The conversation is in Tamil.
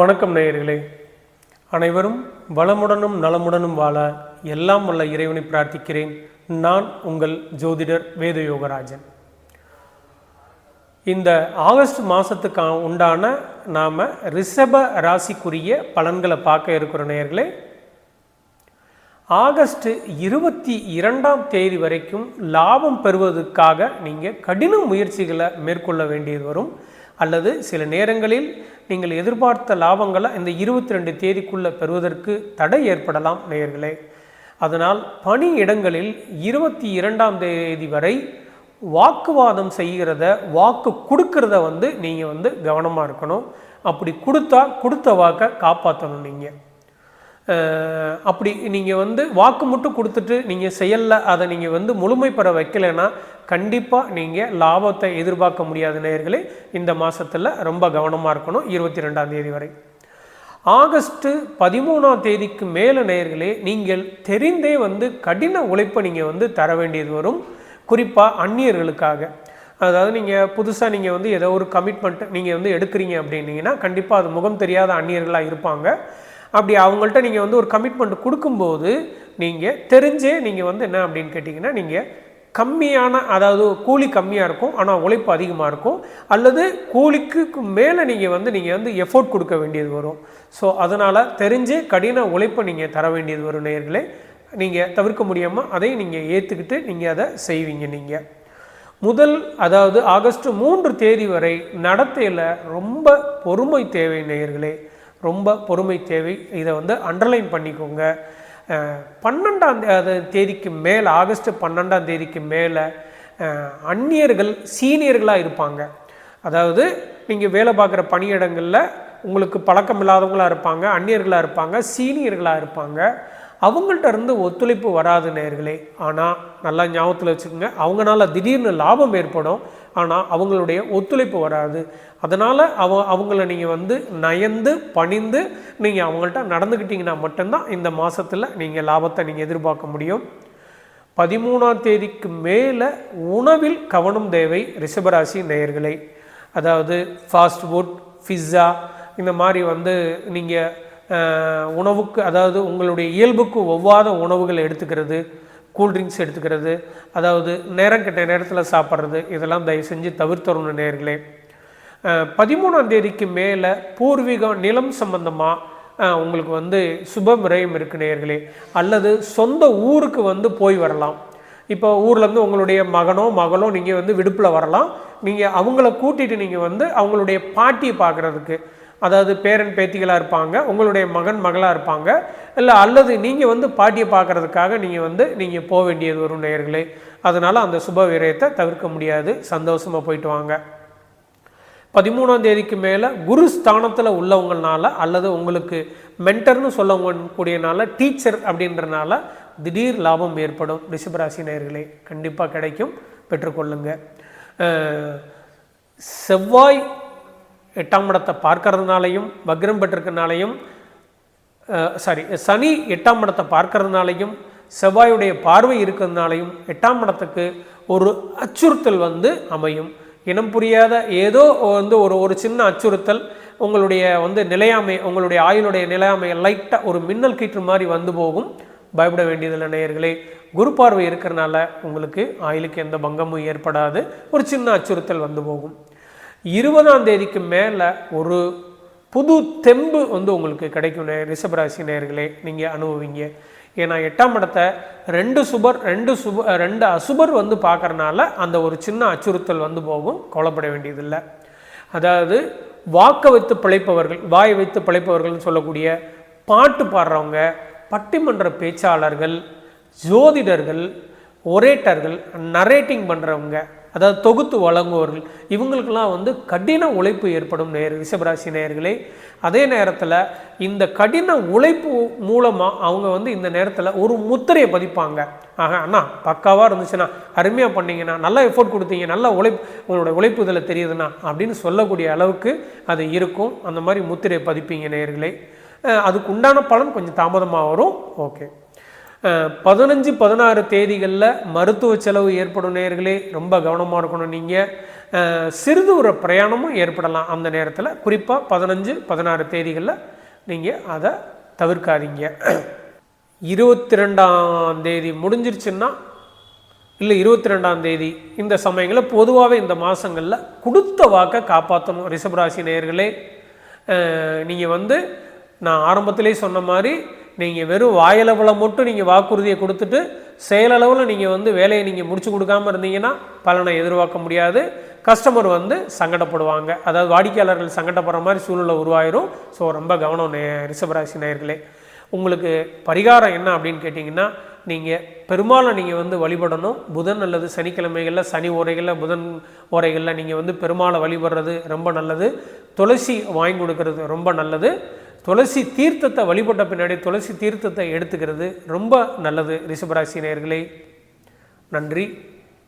வணக்கம் நேயர்களே. அனைவரும் வளமுடனும் நலமுடனும் வாழ எல்லாம் வல்ல இறைவனை பிரார்த்திக்கிறேன். நான் உங்கள் ஜோதிடர் வேத யோகராஜன் இந்த ஆகஸ்ட் மாதத்துக்கு உண்டான நாம் ரிஷப ராசிக்குரிய பலன்களை பார்க்க இருக்கிற நேயர்களே. ஆகஸ்ட் இருபத்தி இரண்டாம் தேதி வரைக்கும் லாபம் பெறுவதற்காக நீங்கள் கடின முயற்சிகளை மேற்கொள்ள வேண்டியது வரும். அல்லது சில நேரங்களில் நீங்கள் எதிர்பார்த்த லாபங்களை இந்த இருபத்தி ரெண்டு தேதிக்குள்ளே பெறுவதற்கு தடை ஏற்படலாம் நேயர்களே. அதனால் பணி இடங்களில் இருபத்தி இரண்டாம் தேதி வரை வாக்குவாதம் செய்கிறத வாக்கு கொடுக்கறத வந்து நீங்கள் வந்து கவனமாக இருக்கணும். அப்படி கொடுத்தா கொடுத்த வாக்கை காப்பாற்றணும் நீங்கள் அப்படி நீங்கள் வந்து வாக்கு மட்டும் கொடுத்துட்டு நீங்கள் செயலில் அதை நீங்கள் வந்து முழுமை பெற வைக்கலைன்னா கண்டிப்பாக நீங்கள் லாபத்தை எதிர்பார்க்க முடியாத நேயர்களே. இந்த மாதத்தில் ரொம்ப கவனமாக இருக்கணும் இருபத்தி ரெண்டாம் தேதி வரை. ஆகஸ்ட்டு பதிமூணாம் தேதிக்கு மேலே நேயர்களே நீங்கள் தெரிந்தே வந்து கடின உழைப்பை நீங்கள் வந்து தர வேண்டியது வரும். குறிப்பாக அந்நியர்களுக்காக. அதாவது நீங்கள் புதுசாக நீங்கள் வந்து ஏதோ ஒரு கமிட்மெண்ட் நீங்கள் வந்து எடுக்கிறீங்க அப்படின்னீங்கன்னா கண்டிப்பாக அது முகம் தெரியாத அந்நியர்களாக இருப்பாங்க. அப்படி அவங்கள்ட்ட நீங்கள் வந்து ஒரு கமிட்மெண்ட் கொடுக்கும்போது நீங்கள் தெரிஞ்சே நீங்கள் வந்து என்ன அப்படின்னு கேட்டிங்கன்னா நீங்கள் கம்மியான அதாவது கூலி கம்மியாக இருக்கும் ஆனால் உழைப்பு அதிகமாக இருக்கும் அல்லது கூலிக்கு மேலே நீங்கள் வந்து நீங்கள் வந்து எஃபோர்ட் கொடுக்க வேண்டியது வரும். ஸோ அதனால் தெரிஞ்சு கடின உழைப்பை நீங்கள் தர வேண்டியது வரும் நேர்களே நீங்கள் தவிர்க்க முடியாமல் அதையும் நீங்கள் ஏற்றுக்கிட்டு நீங்கள் அதை செய்வீங்க நீங்கள் முதல் அதாவது ஆகஸ்ட் மூன்று தேதி வரை நடத்தையில் ரொம்ப பொறுமை தேவை நேயர்களே. ரொம்ப பொறுமை தேவை. இதை வந்து அண்டர்லைன் பண்ணிக்கோங்க. பன்னெண்டாம் தேதிக்கு மேலே ஆகஸ்ட் பன்னெண்டாம் தேதிக்கு மேலே அந்நியர்கள் சீனியர்களாக இருப்பாங்க. அதாவது நீங்கள் வேலை பார்க்குற பணியிடங்களில் உங்களுக்கு பழக்கம் இல்லாதவங்களாக இருப்பாங்க அந்நியர்களாக இருப்பாங்க சீனியர்களாக இருப்பாங்க. அவங்கள்ட்ட இருந்து ஒத்துழைப்பு வராது நேர்களே. ஆனால் நல்லா ஞாபகத்தில் வச்சுக்கோங்க. அவங்களால திடீர்னு லாபம் ஏற்படும். ஆனால் அவங்களுடைய ஒத்துழைப்பு வராது. அதனால் அவ அவங்கள நீங்கள் வந்து நயந்து பணிந்து நீங்கள் அவங்கள்ட்ட நடந்துக்கிட்டீங்கன்னா மட்டும்தான் இந்த மாதத்தில் நீங்கள் லாபத்தை நீங்கள் எதிர்பார்க்க முடியும். பதிமூணாம் தேதிக்கு மேலே உணவில் கவனம் தேவை ரிஷபராசி நேயர்களே. அதாவது ஃபாஸ்ட் ஃபுட் பிஸ்ஸா இந்த மாதிரி வந்து நீங்கள் உணவுக்கு அதாவது உங்களுடைய இயல்புக்கு ஒவ்வாத உணவுகள் எடுத்துக்கிறது கூல்ட்ரிங்க்ஸ் எடுத்துக்கிறது அதாவது நேரம் கெட்ட நேரத்தில் சாப்பிட்றது இதெல்லாம் தயவு செஞ்சு தவிர்த்தரணும் நேர்களே பதிமூணாம் தேதிக்கு மேலே பூர்வீகம் நிலம் சம்பந்தமாக உங்களுக்கு வந்து சுப விரயம் இருக்கு நேர்களே அல்லது சொந்த ஊருக்கு வந்து போய் வரலாம். இப்போ ஊர்லேருந்து உங்களுடைய மகனோ மகளோ நீங்கள் வந்து விடுப்பில் வரலாம். நீங்கள் அவங்கள கூட்டிகிட்டு நீங்கள் வந்து அவங்களுடைய பாட்டியை பார்க்குறதுக்கு அதாவது பேரன் பேத்திகளாக இருப்பாங்க உங்களுடைய மகன் மகளாக இருப்பாங்க இல்லை அல்லது நீங்கள் வந்து பாட்டியை பார்க்குறதுக்காக நீங்கள் வந்து நீங்கள் போக வேண்டியது வரும் நேயர்களே. அதனால் அந்த சுப விரயத்தை தவிர்க்க முடியாது. சந்தோஷமாக போயிட்டு வாங்க. பதிமூணாம் தேதிக்கு மேலே குரு ஸ்தானத்தில் உள்ளவங்கனால அல்லது உங்களுக்கு மென்டர்னு சொல்லக்கூடியனால டீச்சர் அப்படின்றனால திடீர் லாபம் ஏற்படும். ரிஷபராசி நேயர்களே கண்டிப்பாக கிடைக்கும். பெற்றுக்கொள்ளுங்க. செவ்வாய் எட்டாம் இடத்தை பார்க்கறதுனாலையும் வக்ரம் பெற்றிருக்கனாலையும் சாரி சனி எட்டாம் இடத்தை பார்க்கறதுனாலையும் செவ்வாயுடைய பார்வை இருக்கிறதுனாலையும் எட்டாம் இடத்துக்கு ஒரு அச்சுறுத்தல் வந்து அமையும். இனம் புரியாத ஏதோ வந்து ஒரு ஒரு சின்ன அச்சுறுத்தல் உங்களுடைய வந்து நிலையாமை உங்களுடைய ஆயுளுடைய நிலையாமை லைட்டாக ஒரு மின்னல் கீற்று மாதிரி வந்து போகும். பயப்பட வேண்டியதில்லை நேயர்களே. குரு பார்வை இருக்கிறனால உங்களுக்கு ஆயுளுக்கு எந்த பங்கமும் ஏற்படாது. ஒரு சின்ன அச்சுறுத்தல் வந்து போகும். இருபதாம் தேதிக்கு மேலே ஒரு புது தெம்பு வந்து உங்களுக்கு கிடைக்கும் ரிஷபராசி நேர்களே நீங்கள் அனுபவிங்க. ஏன்னா எட்டாம் இடத்தை ரெண்டு சுபர் ரெண்டு சுப ரெண்டு அசுபர் வந்து பார்க்கறனால அந்த ஒரு சின்ன அச்சுறுத்தல் வந்து போகும் கொலப்பட வேண்டியதில்லை. அதாவது வாக்க வைத்து பிழைப்பவர்கள் வாய் வைத்து பிழைப்பவர்கள்னு சொல்லக்கூடிய பாட்டு பாடுறவங்க பட்டிமன்ற பேச்சாளர்கள் ஜோதிடர்கள் ஒரேட்டர்கள் நரேட்டிங் பண்ணுறவங்க அதாவது தொகுத்து வழங்குவவர்கள் இவங்களுக்கெல்லாம் வந்து கடின உழைப்பு ஏற்படும் நேர் ரிஷபராசி நேயர்களே. அதே நேரத்தில் இந்த கடின உழைப்பு மூலமாக அவங்க வந்து இந்த நேரத்தில் ஒரு முத்திரையை பதிப்பாங்க. ஆக அண்ணா பக்காவாக இருந்துச்சுன்னா அருமையாக பண்ணிங்கன்னா நல்லா எஃபோர்ட் கொடுத்தீங்க. நல்ல உழைப்பு உங்களோட உழைப்பு இதில் தெரியுதுண்ணா. அப்படின்னு சொல்லக்கூடிய அளவுக்கு அது இருக்கும். அந்த மாதிரி முத்திரையை பதிப்பீங்க நேயர்களே. அதுக்கு உண்டான பலன் கொஞ்சம் தாமதமாக வரும். ஓகே. பதினஞ்சு பதினாறு தேதிகளில் மருத்துவ செலவு ஏற்படும் நேர்களே ரொம்ப கவனமாக இருக்கணும் நீங்கள் சிறிது ஒரு பிரயாணமும் ஏற்படலாம் அந்த நேரத்தில். குறிப்பாக பதினஞ்சு பதினாறு தேதிகளில் நீங்கள் அதை தவிர்க்காதீங்க. இருபத்தி ரெண்டாம் தேதி முடிஞ்சிருச்சுன்னா இல்லை இருபத்தி ரெண்டாம் தேதி இந்த சமயங்களில் பொதுவாகவே இந்த மாதங்களில் கொடுத்த வாக்கை காப்பாற்றணும் ரிஷபராசி நேயர்களே நீங்கள் வந்து நான் ஆரம்பத்திலே சொன்ன மாதிரி நீங்கள் வெறும் வாயளவில் மட்டும் நீங்கள் வாக்குறுதியை கொடுத்துட்டு செயலளவில் நீங்கள் வந்து வேலையை நீங்கள் முடிச்சு கொடுக்காம இருந்தீங்கன்னா பலனை எதிர்பார்க்க முடியாது. கஸ்டமர் வந்து சங்கடப்படுவாங்க. அதாவது வாடிக்கையாளர்கள் சங்கடப்படுற மாதிரி சூழ்நிலை உருவாயிரும். ஸோ ரொம்ப கவனம் நே ரிஷபராசி நேயர்களே. உங்களுக்கு பரிகாரம் என்ன அப்படின்னு கேட்டிங்கன்னா நீங்கள் பெருமாளை நீங்கள் வந்து வழிபடணும். புதன் அல்லது சனிக்கிழமைகளில் சனி உரைகளில் புதன் உரைகளில் நீங்கள் வந்து பெருமாளை வழிபடுறது ரொம்ப நல்லது. துளசி வாங்கி கொடுக்கறது ரொம்ப நல்லது. துளசி தீர்த்தத்தை வழிபட்ட பின்னாடி துளசி தீர்த்தத்தை எடுத்துக்கிறது. ரொம்ப நல்லது. ரிஷபராசி நேர்களே நன்றி.